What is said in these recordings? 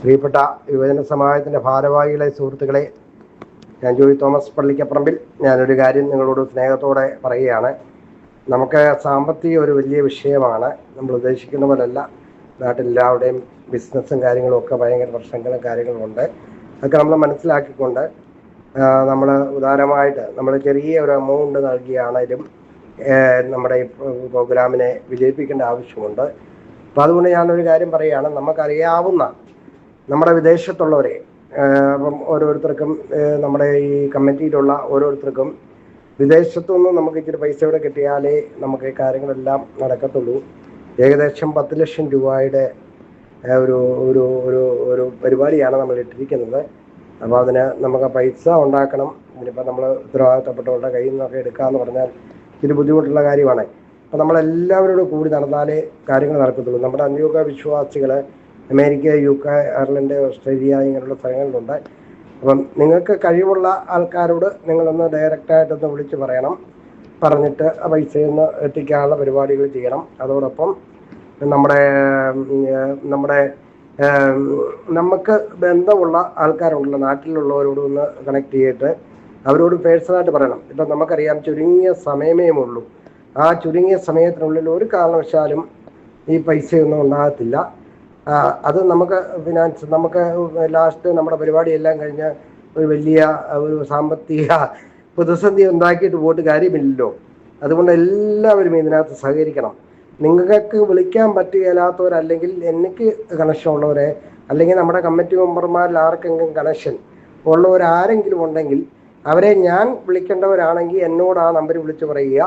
പ്രിയപ്പെട്ട യുവജന സമാജത്തിന്റെ ഭാരവാഹികളെ സുഹൃത്തുക്കളെ ഞാൻ ജോയി തോമസ് പള്ളിക്കപ്പറമ്പിൽ ഞാനൊരു കാര്യം നിങ്ങളോട് സ്നേഹത്തോടെ പറയുകയാണ്. നമുക്ക് സാമ്പത്തിക ഒരു വലിയ വിഷയമാണ്. നമ്മൾ ഉദ്ദേശിക്കുന്ന പോലല്ല. നാട്ടിലെല്ലാവരുടെയും ബിസിനസ്സും കാര്യങ്ങളും ഒക്കെ ഭയങ്കര പ്രശ്നങ്ങളും കാര്യങ്ങളും ഉണ്ട്. അതൊക്കെ നമ്മൾ മനസ്സിലാക്കിക്കൊണ്ട് നമ്മൾ ഉദാരമായിട്ട് നമ്മൾ ചെറിയ ഒരു എമൗണ്ട് നൽകിയാണേലും നമ്മുടെ പ്രോഗ്രാമിനെ വിജയിപ്പിക്കേണ്ട ആവശ്യമുണ്ട്. അപ്പം അതുകൊണ്ട് ഞാനൊരു കാര്യം പറയുകയാണ്. നമുക്കറിയാവുന്ന നമ്മുടെ വിദേശത്തുള്ളവരെ അപ്പം ഓരോരുത്തർക്കും നമ്മുടെ ഈ കമ്മിറ്റിയിലുള്ള ഓരോരുത്തർക്കും വിദേശത്തു നിന്ന് നമുക്ക് ഇച്ചിരി പൈസ ഇവിടെ കിട്ടിയാലേ നമുക്ക് ഈ കാര്യങ്ങളെല്ലാം നടക്കത്തുള്ളൂ. ഏകദേശം പത്ത് ലക്ഷം രൂപയുടെ ഒരു ഒരു ഒരു ഒരു പരിപാടിയാണ് നമ്മൾ ഇട്ടിരിക്കുന്നത്. അപ്പോൾ അതിന് നമുക്ക് പൈസ ഉണ്ടാക്കണം. ഇനിയിപ്പോൾ നമ്മൾ ഉത്തരവാദിത്തപ്പെട്ടവരുടെ കയ്യിൽ നിന്നൊക്കെ എടുക്കാമെന്ന് പറഞ്ഞാൽ ഇച്ചിരി ബുദ്ധിമുട്ടുള്ള കാര്യമാണ്. അപ്പം നമ്മളെല്ലാവരോടും കൂടി നടന്നാലേ കാര്യങ്ങൾ നടക്കത്തുള്ളൂ. നമ്മുടെ അന്യോഗ വിശ്വാസികൾ America U K Ireland Australia ഇങ്ങനെയുള്ള സ്ഥലങ്ങളിലുണ്ട്. അപ്പം നിങ്ങൾക്ക് കഴിവുള്ള ആൾക്കാരോട് നിങ്ങളൊന്ന് ഡയറക്റ്റായിട്ടൊന്ന് വിളിച്ച് പറയണം. പറഞ്ഞിട്ട് ആ പൈസയൊന്ന് എത്തിക്കാനുള്ള പരിപാടികൾ ചെയ്യണം. അതോടൊപ്പം നമ്മുടെ നമ്മുടെ നമുക്ക് ബന്ധമുള്ള ആൾക്കാരുണ്ടല്ലോ നാട്ടിലുള്ളവരോട് ഒന്ന് കണക്ട് ചെയ്തിട്ട് അവരോട് പേഴ്സണലായിട്ട് പറയണം. ഇപ്പം നമുക്കറിയാം ചുരുങ്ങിയ സമയമേ ഉള്ളൂ. ആ ചുരുങ്ങിയ സമയത്തിനുള്ളിൽ ഒരു കാരണവശാലും ഈ പൈസയൊന്നും ഉണ്ടാകത്തില്ല. അത് നമുക്ക് ഫിനാൻസ് നമുക്ക് ലാസ്റ്റ് നമ്മുടെ പരിപാടിയെല്ലാം കഴിഞ്ഞ് ഒരു വലിയ ഒരു സാമ്പത്തിക പ്രതിസന്ധി ഉണ്ടാക്കിയിട്ട് പോയിട്ട് കാര്യമില്ലല്ലോ. അതുകൊണ്ട് എല്ലാവരും ഇതിനകത്ത് സഹകരിക്കണം. നിങ്ങൾക്ക് വിളിക്കാൻ പറ്റുകയില്ലാത്തവരല്ലെങ്കിൽ എനിക്ക് കണക്ഷൻ ഉള്ളവരെ അല്ലെങ്കിൽ നമ്മുടെ കമ്മിറ്റി മെമ്പർമാരിൽ ആർക്കെങ്കിലും കണക്ഷൻ ഉള്ളവരാരെങ്കിലും ഉണ്ടെങ്കിൽ അവരെ ഞാൻ വിളിക്കേണ്ടവരാണെങ്കിൽ എന്നോട് ആ നമ്പർ വിളിച്ച് പറയുക.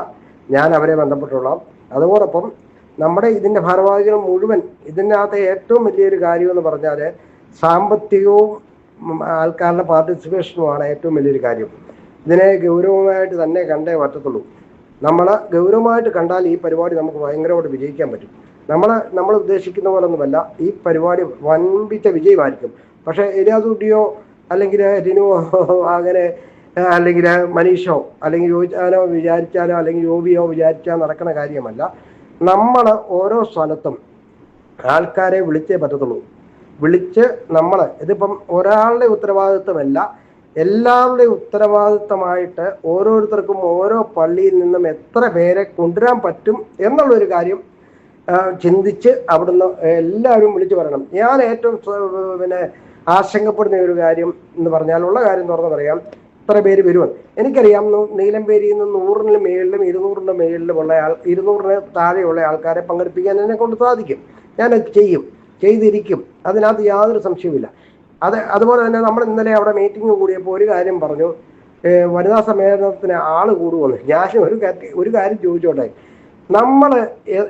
ഞാൻ അവരെ ബന്ധപ്പെട്ടോളാം അതോടൊപ്പം നമ്മുടെ ഇതിന്റെ ഭാരവാഹികൾ മുഴുവൻ ഇതിനകത്ത് ഏറ്റവും വലിയൊരു കാര്യം എന്ന് പറഞ്ഞാൽ സാമ്പത്തികവും ആൾക്കാരുടെ പാർട്ടിസിപ്പേഷനുമാണ് ഏറ്റവും വലിയൊരു കാര്യം. ഇതിനെ ഗൗരവമായിട്ട് തന്നെ കണ്ടേ പറ്റത്തുള്ളൂ. നമ്മൾ ഗൗരവമായിട്ട് കണ്ടാൽ ഈ പരിപാടി നമുക്ക് ഭയങ്കരമായിട്ട് വിജയിക്കാൻ പറ്റും. നമ്മൾ നമ്മൾ ഉദ്ദേശിക്കുന്ന പോലെ ഒന്നുമല്ല ഈ പരിപാടി വൻപിച്ച വിജയമായിരിക്കും. പക്ഷേ എരിയാതുട്ടിയോ അല്ലെങ്കിൽ രിനുവോ അങ്ങനെ അല്ലെങ്കിൽ മനീഷോ അല്ലെങ്കിൽ ചോദിച്ചാലോ വിചാരിച്ചാലോ അല്ലെങ്കിൽ യോബിയോ വിചാരിച്ചാൽ നടക്കുന്ന കാര്യമല്ല. നമ്മൾ ഓരോ സ്ഥലത്തും ആൾക്കാരെ വിളിച്ചേ പറ്റത്തുള്ളൂ. വിളിച്ച് നമ്മൾ ഇതിപ്പം ഒരാളുടെ ഉത്തരവാദിത്വമല്ല എല്ലാവരുടെയും ഉത്തരവാദിത്തമായിട്ട് ഓരോരുത്തർക്കും ഓരോ പള്ളിയിൽ നിന്നും എത്ര പേരെ കൊണ്ടുവരാൻ പറ്റും എന്നുള്ളൊരു കാര്യം ചിന്തിച്ച് അവിടുന്ന് എല്ലാവരും വിളിച്ചു പറയണം. ഞാൻ ഏറ്റവും പിന്നെ ആശങ്കപ്പെടുന്ന ഒരു കാര്യം എന്ന് പറഞ്ഞാൽ ഉള്ള കാര്യം തുറന്നു പറയാം. ഇത്ര പേര് വരും എനിക്കറിയാം നീലംപേരി നിന്ന് നൂറിന് മേളിലും ഇരുന്നൂറിന്റെ മേളിലും ഉള്ള ആൾ ഇരുന്നൂറിന് താഴെയുള്ള ആൾക്കാരെ പങ്കെടുപ്പിക്കാൻ എന്നെ കൊണ്ട് സാധിക്കും. ഞാൻ ചെയ്യും. ചെയ്തിരിക്കും. അതിനകത്ത് യാതൊരു സംശയവുമില്ല. അത് അതുപോലെ തന്നെ നമ്മൾ ഇന്നലെ അവിടെ മീറ്റിംഗ് കൂടിയപ്പോൾ ഒരു കാര്യം പറഞ്ഞു. വനിതാ സമ്മേളനത്തിന് ആൾ കൂടുമെന്ന്. ഞാൻ ഒരു ഒരു കാര്യം ചോദിച്ചോട്ടെ. നമ്മൾ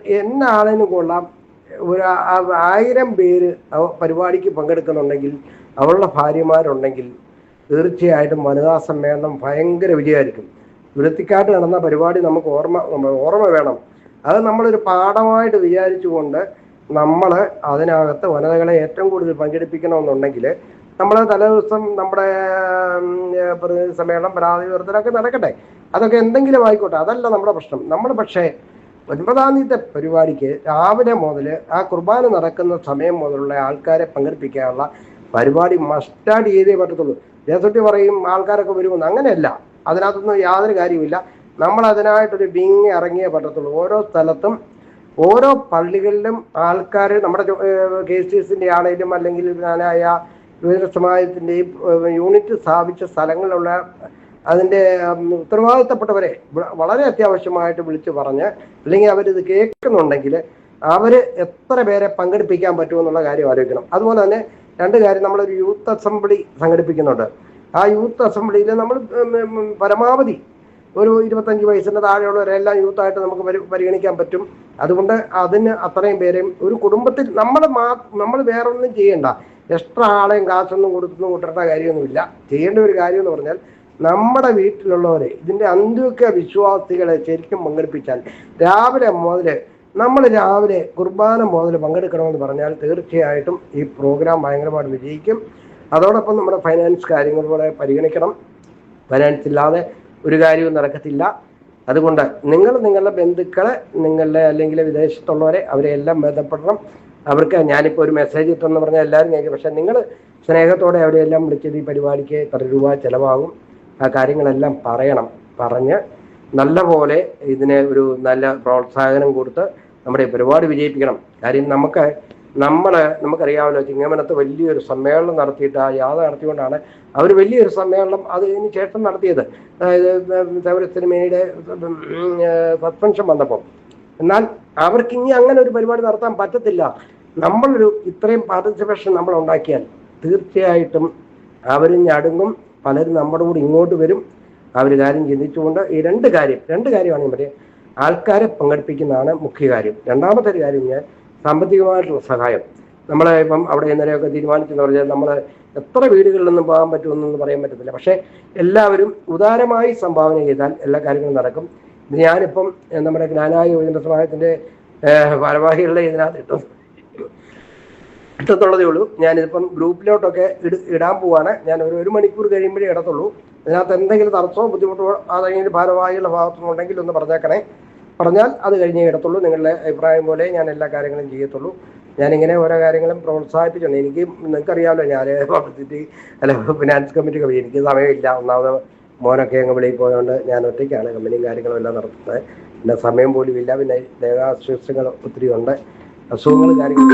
എന്ന ആളിനും കൊള്ളാം. ഒരു ആയിരം പേര് പരിപാടിക്ക് പങ്കെടുക്കുന്നുണ്ടെങ്കിൽ അവളുടെ ഭാര്യമാരുണ്ടെങ്കിൽ തീർച്ചയായിട്ടും വനിതാ സമ്മേളനം ഭയങ്കര വിജയമായിരിക്കും. വെളുത്തിക്കാട്ട് നടന്ന പരിപാടി നമുക്ക് ഓർമ്മ ഓർമ്മ വേണം. അത് നമ്മളൊരു പാഠമായിട്ട് വിചാരിച്ചുകൊണ്ട് നമ്മൾ അതിനകത്ത് വനിതകളെ ഏറ്റവും കൂടുതൽ പങ്കെടുപ്പിക്കണമെന്നുണ്ടെങ്കിൽ നമ്മൾ തലേദിവസം നമ്മുടെ ഉം, ഏർ, പ്രതിനിധി സമ്മേളനം പരാതി വിവർത്തനമൊക്കെ നടക്കട്ടെ. അതൊക്കെ എന്തെങ്കിലും ആയിക്കോട്ടെ അതല്ല നമ്മുടെ പ്രശ്നം. നമ്മൾ പക്ഷേ ഒൻപതാം തീയതി പരിപാടിക്ക് രാവിലെ മുതൽ ആ കുർബാന നടക്കുന്ന സമയം മുതലുള്ള ആൾക്കാരെ പങ്കെടുപ്പിക്കാനുള്ള പരിപാടി മസ്റ്റാഡ് ചെയ്തേ പറ്റത്തുള്ളൂ. ദേശത്തി പറയും ആൾക്കാരൊക്കെ വരുമെന്ന്. അങ്ങനെയല്ല. അതിനകത്തൊന്നും യാതൊരു കാര്യമില്ല നമ്മൾ അതിനായിട്ടൊരു ബിങ് ഇറങ്ങിയേ പറ്റത്തുള്ളൂ. ഓരോ സ്ഥലത്തും ഓരോ പള്ളികളിലും ആൾക്കാർ നമ്മുടെ കെ സി എസിന്റെ ആണെങ്കിലും അല്ലെങ്കിൽ ഞാനായ സമാജത്തിന്റെയും യൂണിറ്റ് സ്ഥാപിച്ച സ്ഥലങ്ങളിലുള്ള അതിന്റെ ഉത്തരവാദിത്തപ്പെട്ടവരെ വളരെ അത്യാവശ്യമായിട്ട് വിളിച്ചു പറഞ്ഞ് അല്ലെങ്കിൽ അവരിത് കേൾക്കുന്നുണ്ടെങ്കിൽ അവർ എത്ര പേരെ പങ്കെടുപ്പിക്കാൻ പറ്റുമെന്നുള്ള കാര്യം ആലോചിക്കണം. അതുപോലെ തന്നെ രണ്ട് കാര്യം നമ്മളൊരു യൂത്ത് അസംബ്ലി സംഘടിപ്പിക്കുന്നുണ്ട്. ആ യൂത്ത് അസംബ്ലിയിൽ നമ്മൾ പരമാവധി ഒരു ഇരുപത്തഞ്ച് വയസ്സിന്റെ താഴെയുള്ളവരെല്ലാം യൂത്തായിട്ട് നമുക്ക് പരി പരിഗണിക്കാൻ പറ്റും. അതുകൊണ്ട് അതിന് അത്രയും പേരെയും ഒരു കുടുംബത്തിൽ നമ്മൾ മാ നമ്മൾ വേറൊന്നും ചെയ്യണ്ട. എക്സ്ട്രാ ആളെയും കാശൊന്നും കൊടുത്തൊന്നും കൂട്ടേണ്ട കാര്യമൊന്നുമില്ല. ചെയ്യേണ്ട ഒരു കാര്യം എന്ന് പറഞ്ഞാൽ നമ്മുടെ വീട്ടിലുള്ളവരെ ഇതിന്റെ അന്ത്യൊക്കെ വിശ്വാസികളെ ശരിക്കും പങ്കെടുപ്പിച്ചാൽ രാവിലെ മുതൽ നമ്മൾ രാവിലെ കുർബാന മുതൽ പങ്കെടുക്കണമെന്ന് പറഞ്ഞാൽ തീർച്ചയായിട്ടും ഈ പ്രോഗ്രാം ഭയങ്കരമായിട്ട് വിജയിക്കും. അതോടൊപ്പം നമ്മുടെ ഫൈനാൻസ് കാര്യങ്ങൾ കൂടെ പരിഗണിക്കണം. ഫൈനാൻസ് ഇല്ലാതെ ഒരു കാര്യവും നടക്കത്തില്ല. അതുകൊണ്ട് നിങ്ങൾ നിങ്ങളുടെ ബന്ധുക്കളെ നിങ്ങളുടെ അല്ലെങ്കിൽ വിദേശത്തുള്ളവരെ അവരെ എല്ലാം ബന്ധപ്പെടണം. അവർക്ക് ഞാനിപ്പോൾ ഒരു മെസ്സേജ് ഇട്ടെന്ന് പറഞ്ഞാൽ എല്ലാവരും കേൾക്കും. പക്ഷേ നിങ്ങൾ സ്നേഹത്തോടെ അവരെയെല്ലാം വിളിച്ചത് ഈ പരിപാടിക്ക് എത്ര രൂപ ചിലവാകും? ആ കാര്യങ്ങളെല്ലാം പറയണം. പറഞ്ഞ് നല്ല പോലെ ഇതിനെ ഒരു നല്ല പ്രോത്സാഹനം കൊടുത്ത് നമ്മുടെ പരിപാടി വിജയിപ്പിക്കണം. കാര്യം നമുക്ക് നമ്മളെ നമുക്കറിയാമല്ലോ ചിങ്ങമനത്ത് വലിയൊരു സമ്മേളനം നടത്തിയിട്ട് ആ യാത നടത്തിക്കൊണ്ടാണ് അവർ വലിയൊരു സമ്മേളനം അത് ഇതിന് ശേഷം നടത്തിയത്. അതായത് തവര സിനിമയുടെ സസ്പെൻഷൻ വന്നപ്പോൾ എന്നാൽ അവർക്ക് ഇനി അങ്ങനെ ഒരു പരിപാടി നടത്താൻ പറ്റത്തില്ല. നമ്മളൊരു ഇത്രയും പാർട്ടിസിപ്പേഷൻ നമ്മൾ ഉണ്ടാക്കിയാൽ തീർച്ചയായിട്ടും അവരും ഞടുങ്ങും പലരും നമ്മുടെ കൂടെ ഇങ്ങോട്ട് വരും. അവർ കാര്യം ചിന്തിച്ചുകൊണ്ട് ഈ രണ്ട് കാര്യം രണ്ട് കാര്യമാണ് ഞാൻ പറയുക ആൾക്കാരെ പങ്കെടുപ്പിക്കുന്നതാണ് മുഖ്യ കാര്യം. രണ്ടാമത്തെ ഒരു കാര്യം ഞാൻ സാമ്പത്തികമായിട്ടുള്ള സഹായം. നമ്മളെ ഇപ്പം അവിടെ ഇന്നലെയൊക്കെ തീരുമാനിച്ചെന്ന് പറഞ്ഞാൽ നമ്മൾ എത്ര വീടുകളിൽ നിന്നും പോകാൻ പറ്റുമെന്നൊന്നും പറയാൻ പറ്റത്തില്ല. പക്ഷേ എല്ലാവരും ഉദാരമായി സംഭാവന ചെയ്താൽ എല്ലാ കാര്യങ്ങളും നടക്കും. ഞാനിപ്പം നമ്മുടെ ജ്ഞാനായ യുവജന സമാജത്തിന്റെ ഏഹ്, ഭാരവാഹികളുടെ ഇതിനകത്ത് ഇട്ടത്തുള്ളതേ ഉള്ളൂ. ഞാനിതിപ്പം ഗ്രൂപ്പിലോട്ടൊക്കെ ഇട് ഇടാൻ പോവാണ്. ഞാൻ ഒരു ഒരു മണിക്കൂർ കഴിയുമ്പോഴേ ഇടത്തുള്ളൂ. അതിനകത്ത് എന്തെങ്കിലും തടസ്സമോ ബുദ്ധിമുട്ടോ അതെങ്കിലും ഭാരവാഹികളുടെ ഭാഗത്തുനിന്ന് ഉണ്ടെങ്കിൽ ഒന്ന് പറഞ്ഞേക്കണേ. പറഞ്ഞാൽ അത് കഴിഞ്ഞേ ഇടത്തുള്ളൂ. നിങ്ങളുടെ അഭിപ്രായം പോലെ ഞാൻ എല്ലാ കാര്യങ്ങളും ചെയ്യത്തുള്ളൂ. ഞാനിങ്ങനെ ഓരോ കാര്യങ്ങളും പ്രോത്സാഹിപ്പിച്ചുണ്ട്. എനിക്ക് നിങ്ങൾക്കറിയാമല്ലോ ഞാൻ പബ്ലിസിറ്റി അല്ല ഫിനാൻസ് കമ്മിറ്റി കമ്മിറ്റി എനിക്ക് സമയമില്ല. ഒന്നാമത് മോനൊക്കെ അങ്ങ് വെളിയിൽ പോയതുകൊണ്ട് ഞാൻ ഒറ്റയ്ക്കാണ് കമ്പനിയും കാര്യങ്ങളും എല്ലാം നടത്തുന്നത്. പിന്നെ സമയം പോലും ഇല്ല. പിന്നെ ദേഹാസ്വാസ്ഥ്യങ്ങൾ ഒത്തിരി ഉണ്ട്. അസുഖങ്ങൾ കാര്യങ്ങൾ